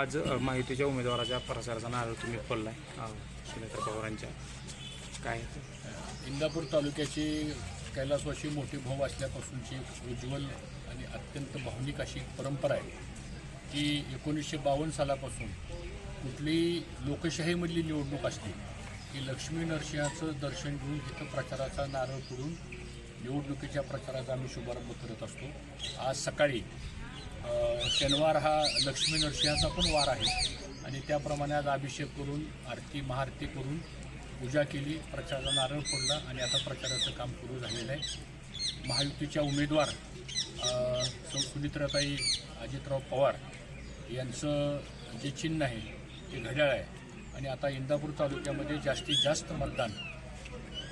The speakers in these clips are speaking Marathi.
आज माहितीच्या उमेदवाराच्या प्रचाराचा नारळ तुम्ही फोडलाय. अ, सुनेत्रा पवारांच्या. काय? इंदापूर तालुक्याची कैलासवाशी मोठी भाऊ असल्यापासूनची उज्ज्वल आणि अत्यंत भावनिक अशी परंपरा आहे की एकोणीसशे बावन्न सालापासून कुठलीही लोकशाहीमधली निवडणूक असली की लक्ष्मी नरसिंहाचं दर्शन घेऊन तिथं प्रचाराचा नारळ करून निवडणुकीच्या प्रचाराचा आम्ही शुभारंभ करत असतो. आज सकाळी शनिवार हा लक्ष्मी नरसिंहाचा पण वार आहे. आणि त्याप्रमाणे आज अभिषेक करून आरती महाआरती करून पूजा केली प्रचाराचा नारळ फोडला आणि आता प्रचाराचं काम सुरू झालेलं आहे. महायुतीच्या उमेदवार अ, सौ अजितराव पवार यांचं जे चिन्ह आहे ते घड्याळ आहे. आणि आता इंदापूर तालुक्यामध्ये जास्तीत जास्त मतदान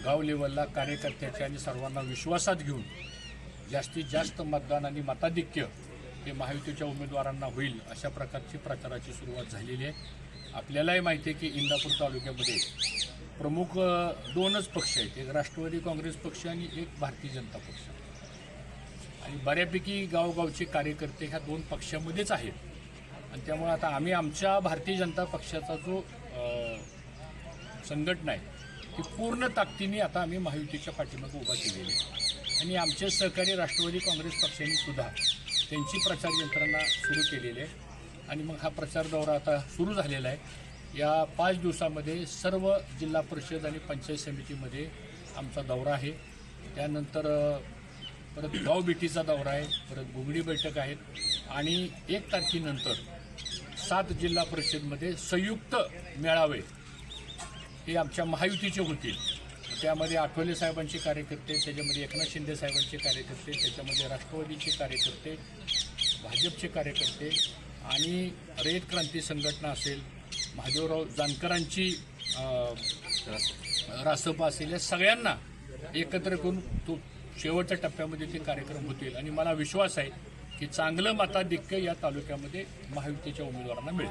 गाव लेवलला कार्यकर्त्याचे आणि सर्वांना विश्वासात घेऊन जास्तीत जास्त मतदान आणि मताधिक्य ते महायुतीच्या उमेदवारांना होईल अशा प्रकारची प्रचाराची सुरुवात झालेली आहे. आपल्यालाही माहिती आहे की इंदापूर तालुक्यामध्ये प्रमुख दोनच पक्ष आहेत. एक राष्ट्रवादी काँग्रेस पक्ष आणि एक भारतीय जनता पक्ष. आणि बऱ्यापैकी गावगावचे कार्यकर्ते ह्या दोन पक्षामध्येच आहेत. आणि त्यामुळे आता आम्ही आमच्या भारतीय जनता पक्षाचा जो संघटना आहे ती पूर्ण ताकदीने आता आम्ही महायुतीच्या पाठीमागे उभा केलेली आहे. आणि आमचे सहकारी राष्ट्रवादी काँग्रेस पक्षांनी सुद्धा त्यांची प्रचार यंत्रणा सुरू केलेली आहे. आणि मग हा प्रचार दौरा आता सुरू झालेला आहे. या पाच दिवसामध्ये सर्व जिल्हा परिषद आणि पंचायत समितीमध्ये आमचा दौरा आहे. त्यानंतर परत परत गावभेटीचा दौरा आहे परत बुगडी बैठक आहेत आणि एक तारखेनंतर सात जिल्हा परिषदमध्ये संयुक्त मेळावे हे आमच्या महायुतीचे होतील. त्यामध्ये आठवले साहेबांचे कार्यकर्ते त्याच्यामध्ये एकनाथ शिंदे साहेबांचे कार्यकर्ते त्याच्यामध्ये राष्ट्रवादीचे कार्यकर्ते भाजपचे कार्यकर्ते आणि रयत क्रांती संघटना असेल महादेवराव जानकरांची रासप असेल या सगळ्यांना एकत्र करून तो शेवटच्या टप्प्यामध्ये ते कार्यक्रम होतील. आणि मला विश्वास आहे की चांगलं मताधिक्य या तालुक्यामध्ये महायुतीच्या उमेदवारांना मिळेल.